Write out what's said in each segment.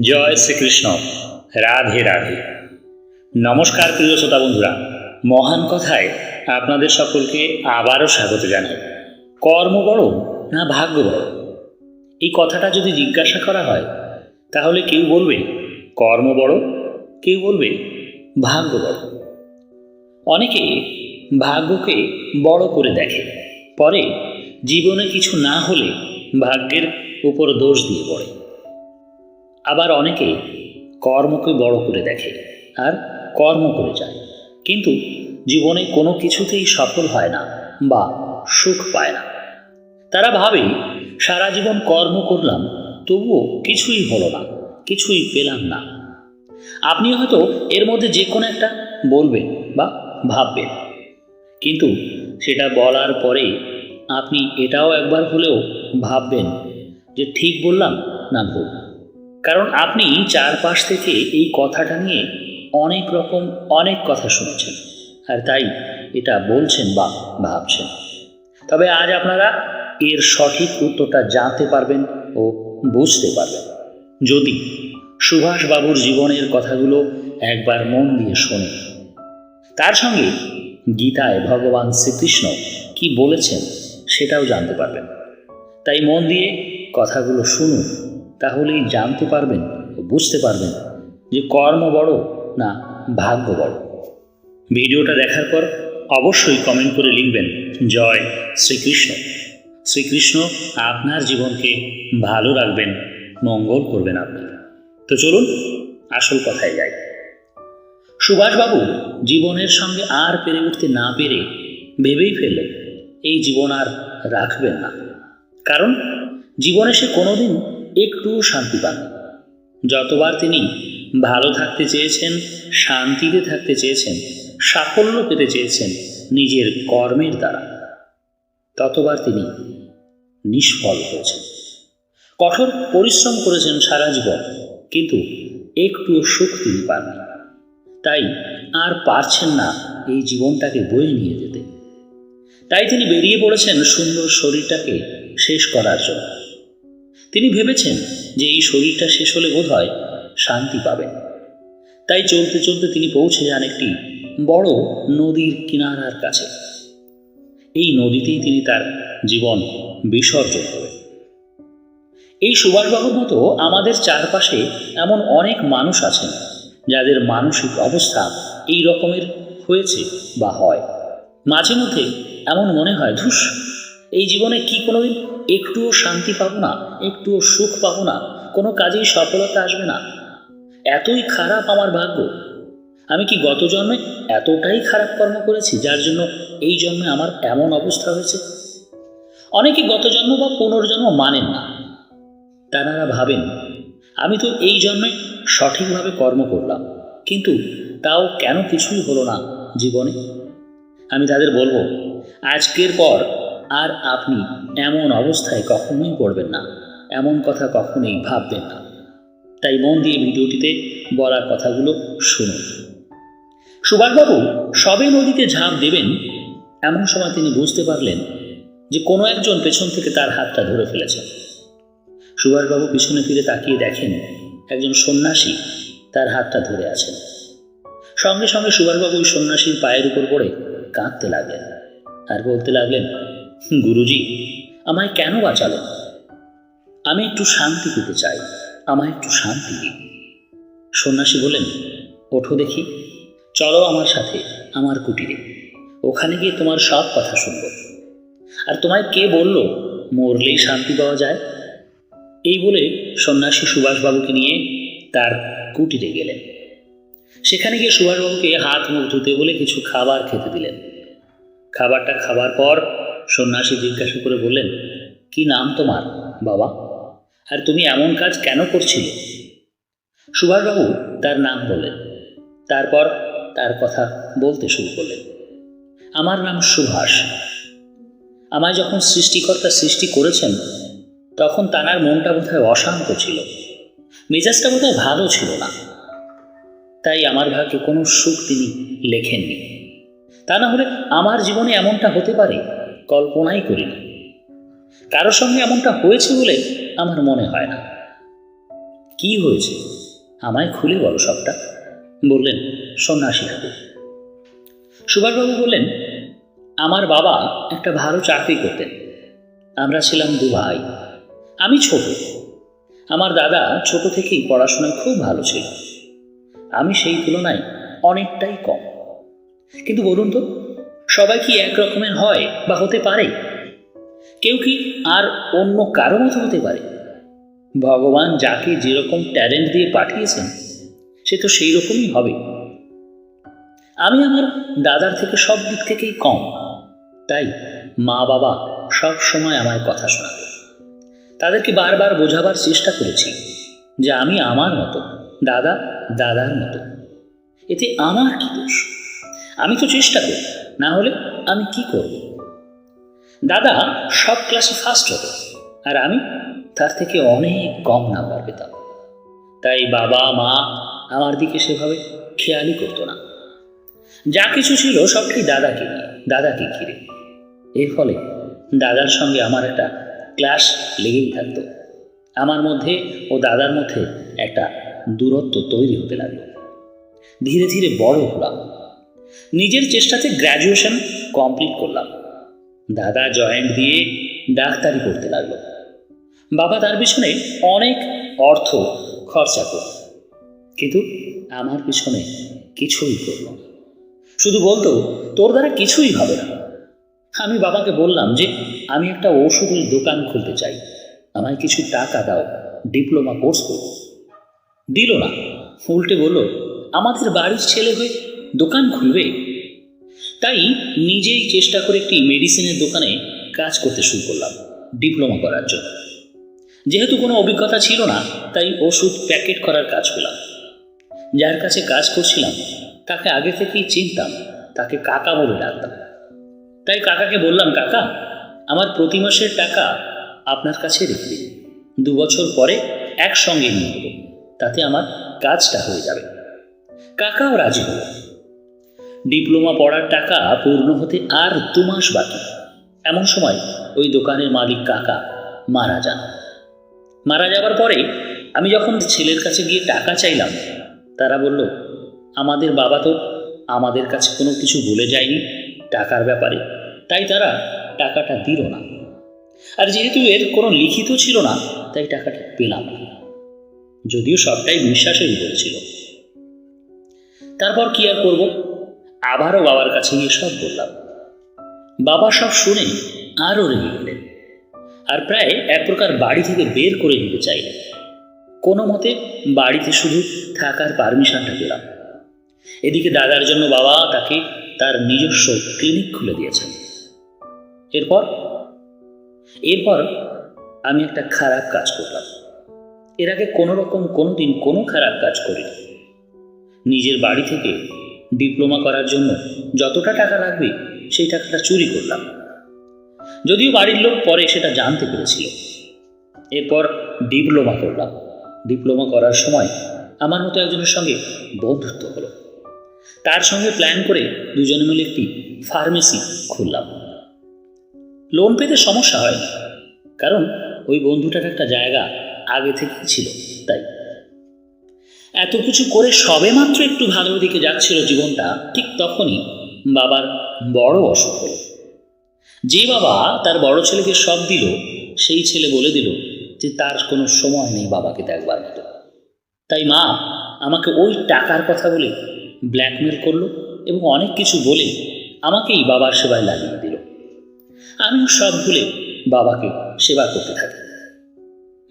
জয় শ্রীকৃষ্ণ। রাধে রাধে। নমস্কার প্রিয় শ্রোতা বন্ধুরা। মহান কথায় আপনাদের সকলকে আবারও স্বাগত জানাই। কর্ম বড় না ভাগ্য বড়? এই কথাটা যদি জিজ্ঞাসা করা হয়, তাহলে কেউ বলবে, কর্ম বড়, কেউ বলবে, ভাগ্য বড়। অনেকে ভাগ্যকে বড় করে দেখে। পরে জীবনে কিছু না হলে ভাগ্যের উপর দোষ দিয়ে পড়ে। আবার অনেকে কর্মকে বড় করে দেখে আর কর্ম করে যায়। কিন্তু জীবনে কোনো কিছুতেই সফল হয় না বা সুখ পায় না। তারা ভাবে সারা জীবন কর্ম করলাম, তবুও কিছুই হলো না, কিছুই পেলাম না। আপনি হয়তো এর মধ্যে যে কোনো একটা বলবেন বা ভাববেন। কিন্তু সেটা বলার পরে আপনি এটাও একবার হলেও ভাববেন যে, ঠিক বললাম না ভুল? কারণ আপনি চারপাশ থেকে এই কথাটা নিয়ে অনেক রকম অনেক কথা শুনেছেন। আর তাই এটা বলছেন বা ভাবছেন। তবে আজ আপনারা এর সঠিক উত্তরটা জানতে পারবেন ও বুঝতে পারবেন। যদি সুভাষবাবুর জীবনের কথাগুলো একবার মন দিয়ে শোনে। তার সঙ্গে গীতায় ভগবান শ্রীকৃষ্ণ কি বলেছেন সেটাও জানতে পারবেন। তাই মন দিয়ে কথাগুলো শুনুন। তাহলেই জানতে পারবেন ও বুঝতে পারবেন যে কর্ম বড় না ভাগ্য বড়। ভিডিওটা দেখার পর অবশ্যই কমেন্ট করে লিখবেন, জয় শ্রীকৃষ্ণ। শ্রীকৃষ্ণ আপনার জীবনকে ভালো রাখবেন, মঙ্গল করবেন আপনি। তো চলুন আসল কথায় যাই। সুভাষবাবু জীবনের সঙ্গে আর পেরে উঠতে না পেরে ভেবেই ফেললেন, এই জীবন আর রাখবেন না। কারণ জীবনে সে কোনোদিন একটুও শান্তি পান। যতবার তিনি ভালো থাকতে চেয়েছেন, শান্তিতে থাকতে চেয়েছেন, সাফল্য পেতে চেয়েছেন নিজের কর্মের দ্বারা, ততবার তিনি নিষ্ফল হয়েছেন। কঠোর পরিশ্রম করেছেন সারা জীবন, কিন্তু একটুও সুখ তিনি পাননি। তাই আর পারছেন না এই জীবনটাকে বয়ে নিয়ে যেতে। তাই তিনি বেরিয়ে পড়েছেন সুন্দর শরীরটাকে শেষ করার জন্য। তিনি ভেবেছেন যে এই শরীরটা শেষ হলে বোধ হয় শান্তি পাবেন তাই চলতে চলতে তিনি পৌঁছে যান একটি বড় নদীর কিনারার কাছে। এই নদীতেই তিনি তার জীবন বিসর্জন করেন। এই সুভাষবাবুর মতো আমাদের চারপাশে এমন অনেক মানুষ আছেন, যাদের মানসিক অবস্থা এই রকমের হয়েছে বা হয়। মাঝে মধ্যে এমন মনে হয়, ধুস এই জীবনে কি কোনোদিন একটুও শান্তি পাবো না, একটুও সুখ পাবো না, কোনো কাজেই সফলতা আসবে না? এতই খারাপ আমার ভাগ্য। আমি কি গত জন্মে এতটাই খারাপ কর্ম করেছি, যার জন্য এই জন্মে আমার এমন অবস্থা হয়েছে? অনেকে গত জন্ম বা পুনর্জন্ম মানেন না। তারা ভাবেন, আমি তো এই জন্মে সঠিকভাবে কর্ম করলাম, কিন্তু তাও কেন কিছুই হলো না জীবনে? আমি তাদের বলব, আজকের পর আর আপনি এমন অবস্থায় কখনোই পড়বেন না। এমন কথা কখনোই ভাববেন না। তাই মন দিয়ে ভিডিওটিতে বলা কথাগুলো শুনুন। সুভাষবাবু, সবে নদীতে ঝাঁপ দেবেন? এমন সময় তিনি বুঝতে পারলেন যে কোনো একজন পেছন থেকে তার হাতটা ধরে ফেলেছেন সুভাষবাবু পিছনে ফিরে তাকিয়ে দেখেন একজন সন্ন্যাসী তার হাতটা ধরে আছেন সঙ্গে সঙ্গে সুভাষবাবু ওই সন্ন্যাসীর পায়ের উপর পড়ে কাঁদতে লাগলেন আর বলতে লাগলেন গুরুজি, আমায় কেন বাঁচালেন আমি একটু শান্তি পেতে চাই, আমায় একটু শান্তি দিন। সন্ন্যাসী বলেন ওঠো দেখি, চলো আমার সাথে, আমার কুটিরে। ওখানে গিয়ে তোমার সব কথা শুনব। আর তোমায় কে বলল, মরলেই শান্তি পাওয়া যায়? এই বলে সন্ন্যাসী সুভাষবাবুকে নিয়ে তার কুটিরে গেলেন। সেখানে গিয়ে সুভাষবাবুকে হাত মুখ ধুতে বলে কিছু খাবার খেতে দিলেন। খাবারটা খাবার পর সন্ন্যাসী জিজ্ঞাসা করে বললেন, কি নাম তোমার, বাবা? আর তুমি এমন কাজ কেন করছিলে? সুভাষবাবু তার নাম বললেন। তারপর তার কথা বলতে শুরু করলেন। আমার নাম সুভাষ। আমায় যখন সৃষ্টিকর্তা সৃষ্টি করেছেন, তখন তানার মনটা বোধহয় অশান্ত ছিল। মেজাজটা বোধহয় ভালো ছিল না। তাই আমার ভাগ্যে কোনো সুখ তিনি লেখেননি। তা না হলে আমার জীবনে এমনটা হতে পারে? কল্পনাই করিনি কারোর সঙ্গে এমনটা হয়েছে বলে আমার মনে হয় না। কি হয়েছে? আমায় খুলে বলো সবটা। বললেন, সন্ন্যাসী ঠাকুর। সুভাষবাবু বললেন, আমার বাবা একটা ভালো চাকরি করতেন। আমরা ছিলাম দু ভাই। আমি ছোট। আমার দাদা ছোট থেকেই পড়াশোনায় খুব ভালো ছিল। আমি সেই তুলনায় অনেকটাই কম। কিন্তু বলুন তো সবাই কি এক রকমের হয় বা হতে পারে? কেউ কি আর অন্য কারও মতো হতে পারে? ভগবান যাকে যেরকম ট্যালেন্ট দিয়ে পাঠিয়েছেন, সে তো সেই রকমই হবে। আমি আমার দাদার থেকে সব দিক থেকেই কম। তাই মা বাবা সব সময় আমায় কথা শোনাত। তাদেরকে বারবার বোঝাবার চেষ্টা করেছি যে আমি আমার মতো, দাদা দাদার মতো। এতে আমার কি দোষ? আমি তো চেষ্টা করি। না হলে আমি কি করব? দাদা, সব ক্লাসে ফার্স্ট হতো আর আমি তার থেকে অনেক কম নাম্বার পেতাম। তাই বাবা, মা আমার দিকে সেভাবে খেয়ালই করতো না। যা কিছু ছিল সবটাই দাদাকে নিয়ে দাদাকে ঘিরে। এর ফলে দাদার সঙ্গে আমার একটা ক্লাস লেগেই থাকতো। আমার মধ্যে ও দাদার মধ্যে একটা দূরত্ব তৈরি হতে লাগল। ধীরে ধীরে বড় হলাম। নিজের চেষ্টাতে গ্র্যাজুয়েশন কমপ্লিট করলাম। দাদা জয়েন্ট দিয়ে ডাক্তারি করতে লাগল। বাবা তার পিছনে অনেক অর্থ খরচা করল। কিন্তু আমার পিছনে কিছুই করল শুধু বলতো, তোর দ্বারা কিছুই হবে না। আমি বাবাকে বললাম যে, আমি একটা ওষুধের দোকান খুলতে চাই। আমায় কিছু টাকা দাও, ডিপ্লোমা কোর্স করব। দিল না। উল্টে বলল, আমাদের বাড়ির ছেলে হয়ে দোকান খুলবে? তাই নিজেই চেষ্টা করে একটি মেডিসিনের দোকানে কাজ করতে শুরু করলাম ডিপ্লোমা করার জন্য। যেহেতু কোনো অভিজ্ঞতা ছিল না, তাই ওষুধ প্যাকেট করার কাজ পেলাম। যার কাছে কাজ করছিলাম, তাকে আগে থেকেই চিনতাম, তাকে কাকা বলে ডাকতাম। তাই কাকাকে বললাম, কাকা, আমার প্রতি মাসের টাকা আপনার কাছে রেখে দিন। দু বছর পরে একসঙ্গে নিয়ে নেব, তাতে আমার কাজটা হয়ে যাবে। কাকাও রাজি হলো। ডিপ্লোমা পড়ার টাকা পূর্ণ হতে আর দু মাস বাকি। এমন সময় ওই দোকানের মালিক কাকা মারা যান। মারা যাবার পরে আমি যখন ছেলের কাছে গিয়ে টাকা চাইলাম, তারা বলল, আমাদের বাবা তো আমাদের কাছে কোনো কিছু বলে যায়নি টাকার ব্যাপারে। তাই তারা টাকাটা দিল না। আর যেহেতু এর কোনো লিখিত ছিল না, তাই টাকাটা পেলাম না। যদিও সবটাই বিশ্বাসের উপরে ছিল। তারপর কি আর করব? আবারও বাবার কাছে গিয়ে সব বললাম। বাবা সব শুনে আরও রেগে গেলেন। আর প্রায় এক প্রকার বাড়ি থেকে বের করে দিতে চাইলেন। কোনো মতে বাড়িতে শুধু থাকার পারমিশনটা পেলাম। এদিকে দাদার জন্য বাবা তাকে তার নিজস্ব ক্লিনিক খুলে দিয়েছেন। এরপর এরপর আমি একটা খারাপ কাজ করলাম। এর আগে কোনো রকম কোনো দিন কোনো খারাপ কাজ করিনি। নিজের বাড়ি থেকে ডিপ্লোমা করার জন্য যতটা টাকা লাগবে, সেই টাকাটা চুরি করলাম। যদিও বাড়ির লোক পরে সেটা জানতে পেরেছিল। এরপর ডিপ্লোমা করলাম। ডিপ্লোমা করার সময় আমার মতো একজনের সঙ্গে বন্ধুত্ব হলো। তার সঙ্গে প্ল্যান করে দুজনে মিলে একটি ফার্মেসি খুললাম। লোন পেতে সমস্যা হয়নি, কারণ ওই বন্ধুটার একটা জায়গা আগে থেকে ছিল, তাই। এত কিছু করে সবে মাত্র একটু ভালোর দিকে যাচ্ছিল জীবনটা, ঠিক তখনই বাবার বড় অসুখ হলো। যে বাবা তার বড় ছেলেকে সব দিল, সেই ছেলে বলে দিল যে তার কোনো সময় নেই বাবাকে দেখবার মতো। তাই মা আমাকে ওই টাকার কথা বলে ব্ল্যাকমেল করল এবং অনেক কিছু বলে আমাকেই বাবার সেবায় লাগিয়ে দিল। আমিও সব ভুলে বাবাকে সেবা করতে থাকি।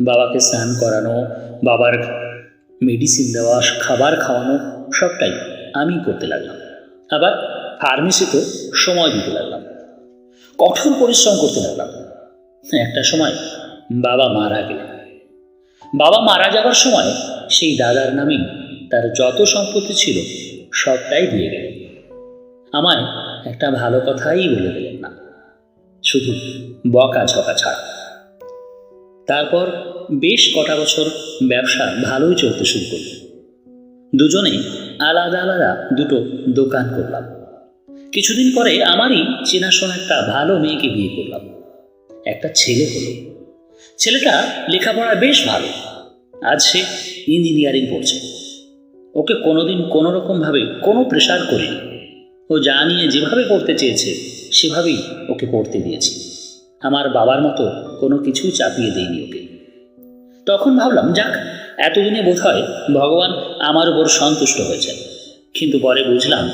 বাবাকে স্নান করানো, বাবার মেডিসিন দেওয়া, খাবার খাওয়ানো, সবটাই আমি করতে লাগলাম। আবার ফার্মেসিতে সময় দিতে লাগলাম। কঠোর পরিশ্রম করতে লাগলাম। একটা সময় বাবা মারা গেলেন। বাবা মারা যাবার সময় সেই দাদার নামে তার যত সম্পত্তি ছিল সবটাই দিয়ে গেলেন। আমায় একটা ভালো কথাই বলে দিলেন না। শুধু বকা ঝকা ছাড়া। তারপর বেশ কটা বছর ব্যবসা ভালোই চলতে শুরু করল। দুজনে আলাদা আলাদা দুটো দোকান করলাম। কিছুদিন পরে আমারই চেনাশোনা একটা ভালো মেয়েকে বিয়ে করলাম। একটা ছেলে হলো। ছেলেটা লেখাপড়া বেশ ভালো। আজ সে ইঞ্জিনিয়ারিং পড়ছে। ওকে কোনোদিন কোনো রকমভাবে কোনো প্রেশার করিনি ও যা নিয়ে যেভাবে পড়তে চেয়েছে, সেভাবেই ওকে পড়তে দিয়েছি। আমার বাবার মতো কোনো কিছুই চাপিয়ে দেয়নি ওকে। তখন ভাবলাম, যাক, এতদিনে বোধ হয় ভগবান আমার উপর সন্তুষ্ট হয়েছেন। কিন্তু পরে বুঝলাম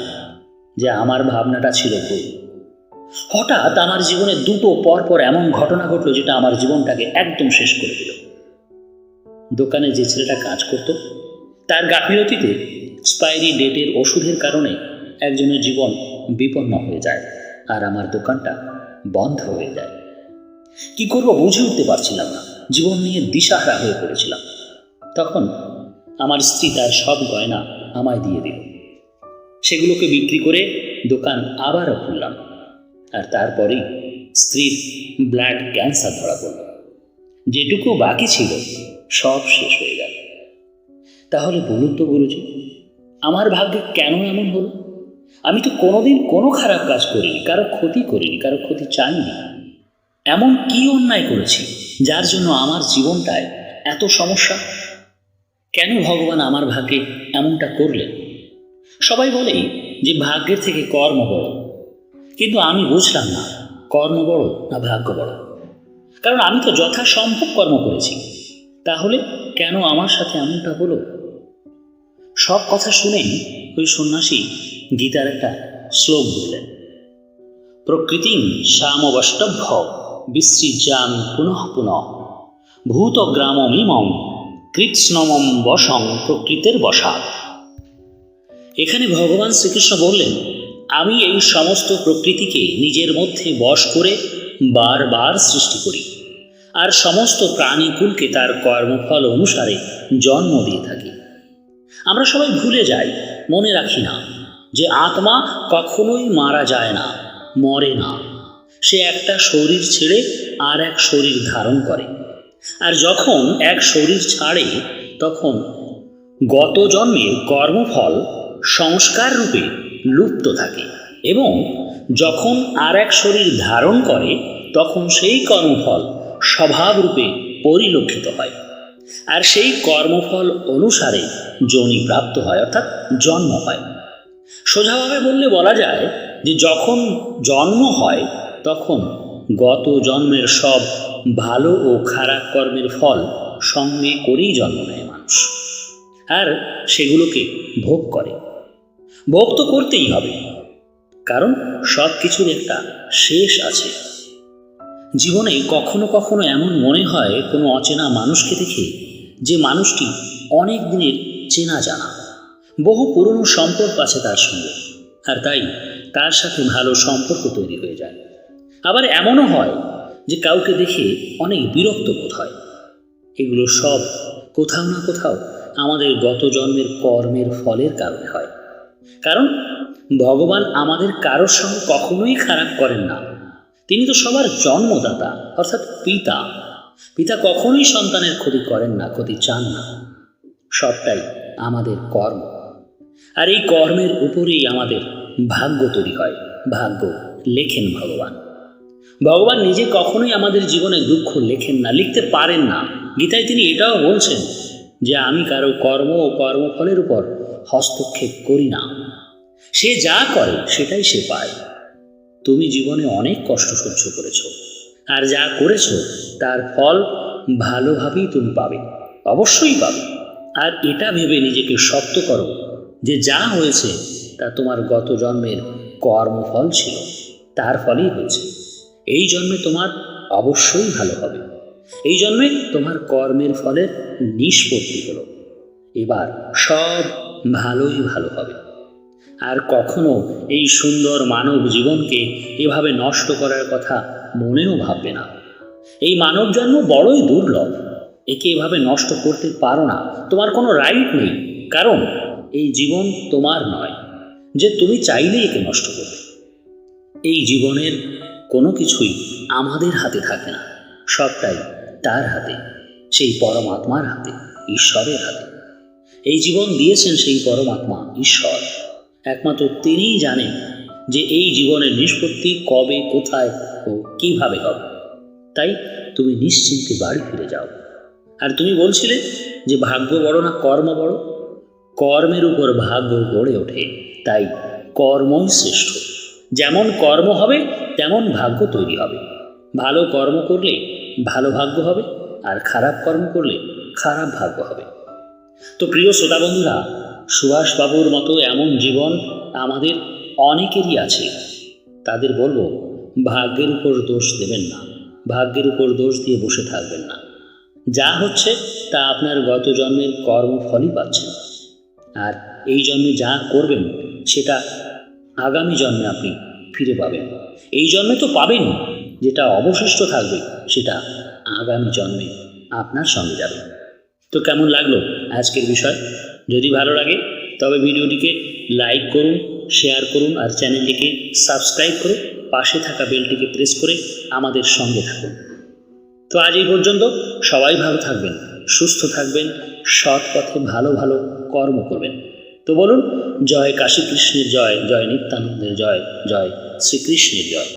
যে আমার ভাবনাটা ছিল ভুল। হঠাৎ আমার জীবনে দুটো পর পর এমন ঘটনা ঘটলো যেটা আমার জীবনটাকে একদম শেষ করে দিল। দোকানে যে ছেলেটা কাজ করত, তার গাফিলতিতে এক্সপায়ারি ডেটের ওষুধের কারণে একজনের জীবন বিপন্ন হয়ে যায় আর আমার দোকানটা বন্ধ হয়ে যায়। কি করব বুঝে উঠতে পারছিলাম না। জীবন নিয়ে দিশাহারা হয়ে পড়েছিলাম। তখন আমার স্ত্রী তার সব গয়না আমায় দিয়ে দিল। সেগুলোকে বিক্রি করে দোকান আবারও খুললাম। আর তারপরেই স্ত্রীর ব্লাড ক্যান্সার ধরা পড়ল। যেটুকু বাকি ছিল সব শেষ হয়ে গেল। তাহলে বলুন তো গুরুজি, আমার ভাগ্যে কেন এমন হলো? আমি তো কোনোদিন কোনো খারাপ কাজ করিনি, কারও ক্ষতি করিনি, কারও ক্ষতি চাইনি। এমন কি অন্যায় করেছি যার জন্য আমার জীবনটায় এত সমস্যা? কেন ভগবান আমার ভাগ্যে এমনটা করলেন? সবাই বলেই যে ভাগ্যের থেকে কর্ম বড়। কিন্তু আমি বুঝলাম না, কর্ম বড় না ভাগ্য বড়। কারণ আমি তো যথাসম্ভব কর্ম করেছি। তাহলে কেন আমার সাথে এমনটা হলো? সব কথা শুনেই ওই সন্ন্যাসী গীতার একটা শ্লোক বললেন, প্রকৃতিং শ্যামবষ্টভ্য বিসৃজামি পুনঃ পুনঃ। ভূতগ্রামমিমং কৃৎস্নমম বসং প্রকৃতের বসাত এখানে ভগবান শ্রীকৃষ্ণ বললেন, আমি এই সমস্ত প্রকৃতিকে নিজের মধ্যে বশ করে বারবার সৃষ্টি করি, আর সমস্ত প্রাণীকুলকে তার কর্মফল অনুসারে জন্ম দিয়ে থাকি। আমরা সবাই ভুলে যাই, মনে রাখি না যে আত্মা কখনোই মারা যায় না, মরে না। সে একটা শরীর ছেড়ে আর এক শরীর ধারণ করে। আর যখন এক শরীর ছাড়ে, তখন গত জন্মের কর্মফল সংস্কার রূপে লুপ্ত থাকে এবং যখন আর এক শরীর ধারণ করে, তখন সেই কর্মফল স্বভাবরূপে পরিলক্ষিত হয়। আর সেই কর্মফল অনুসারে যোনি প্রাপ্ত হয়, অর্থাৎ জন্ম হয়। সোজাভাবে বললে বলা যায় যে যখন জন্ম হয় তখন গত জন্মের সব ভালো ও খারাপ কর্মের ফল সঙ্গে করেই জন্ম নেয় মানুষ। আর সেগুলোকে ভোগ করে। ভোগ তো করতেই হবে। কারণ সব কিছুর একটা শেষ আছে। জীবনে কখনো কখনো এমন মনে হয়, কোনো অচেনা মানুষকে দেখে যে মানুষটি অনেক দিনের চেনা জানা। বহু পুরনো সম্পর্ক আছে তার সঙ্গে। আর তাই তার সাথে ভালো সম্পর্ক তৈরি হয়ে যায়। আবার এমনও হয় যে কাউকে দেখে অনেক বিরক্ত বোধ হয়। এগুলো সব কোথাও না কোথাও আমাদের গত জন্মের কর্মের ফলের কারণে হয়। কারণ ভগবান আমাদের কারোর সঙ্গে কখনোই খারাপ করেন না। তিনি তো সবার জন্মদাতা, অর্থাৎ পিতা। পিতা কখনোই সন্তানের ক্ষতি করেন না, ক্ষতি চান না। সবটাই আমাদের কর্ম। আর এই কর্মের উপরেই আমাদের ভাগ্য তৈরি হয়। ভাগ্য লেখেন ভগবান। ভগবান নিজে কখনোই আমাদের জীবনে দুঃখ লেখেন না, লিখতে পারেন না। গীতায় তিনি এটাও বলছেন যে, আমি কারও কর্ম ও কর্মফলের উপর হস্তক্ষেপ করি না। সে যা করে, সেটাই সে পায়। তুমি জীবনে অনেক কষ্ট সহ্য করেছ, আর যা করেছ, তার ফল ভালোভাবেই তুমি পাবে, অবশ্যই পাবে। আর এটা ভেবে নিজেকে শক্ত করো যে, যা হয়েছে, তা তোমার গত জন্মের কর্মফল ছিল, তার ফলেই হয়েছে। এই জন্মে তোমার অবশ্যই ভালো হবে। এই জন্মে তোমার কর্মের ফলের নিষ্পত্তি হলো। এবার সব ভালোই ভালো হবে। আর কখনো এই সুন্দর মানব জীবনকে এভাবে নষ্ট করার কথা মনেও ভাববে না। এই মানব জন্ম বড়ই দুর্লভ। একে এভাবে নষ্ট করতে পারো না। তোমার কোনো রাইট নেই। কারণ এই জীবন তোমার নয়। যে তুমি চাইলেই একে নষ্ট করবে। এই জীবনের কোনো কিছুই আমাদের হাতে থাকে না। সবটাই তার হাতে, সেই পরমাত্মার হাতে, ঈশ্বরের হাতে। এই জীবন দিয়েছেন সেই পরমাত্মা, ঈশ্বর। একমাত্র তিনিই জানেন যে এই জীবনের নিষ্পত্তি কবে, কোথায় ও কীভাবে হবে। তাই তুমি নিশ্চিন্তে বাড়ি ফিরে যাও। আর তুমি বলছিলে যে ভাগ্য বড় না কর্ম বড়? কর্মের উপর ভাগ্য গড়ে ওঠে, তাই কর্মই শ্রেষ্ঠ। যেমন কর্ম হবে তেমন ভাগ্য তৈরি হবে। ভালো কর্ম করলে ভালো ভাগ্য হবে, আর খারাপ কর্ম করলে খারাপ ভাগ্য হবে। তো প্রিয় শ্রোতা বন্ধুরা সুভাষবাবুর মতো এমন জীবন আমাদের অনেকেরই আছে। তাদের বলব, ভাগ্যের উপর দোষ দেবেন না, ভাগ্যের উপর দোষ দিয়ে বসে থাকবেন না। যা হচ্ছে, তা আপনার গত জন্মের কর্মফলই পাচ্ছেন। আর এই জন্মে যা করবেন, সেটা আগামী জন্মে আপনি ফিরে পাবেন। এই জন্মে তো পাবেন। যেটা অবশিষ্ট থাকবে, সেটা আগামী জন্মে আপনার সঙ্গে যাবে। তো কেমন লাগল আজকের বিষয়? যদি ভালো লাগে, তবে ভিডিওটিকে লাইক করুন, শেয়ার করুন, আর চ্যানেলটিকে সাবস্ক্রাইব করে পাশে থাকা বেলটিকে প্রেস করে আমাদের সঙ্গে থাকুন। তো আজ এই পর্যন্ত সবাই ভালো থাকবেন, সুস্থ থাকবেন, সৎ পথে ভালো ভালো কর্ম করবেন। তো বলুন জয় কাশী কৃষ্ণের জয় জয় নিত্যানন্দের জয় জয় শ্রীকৃষ্ণের জয়।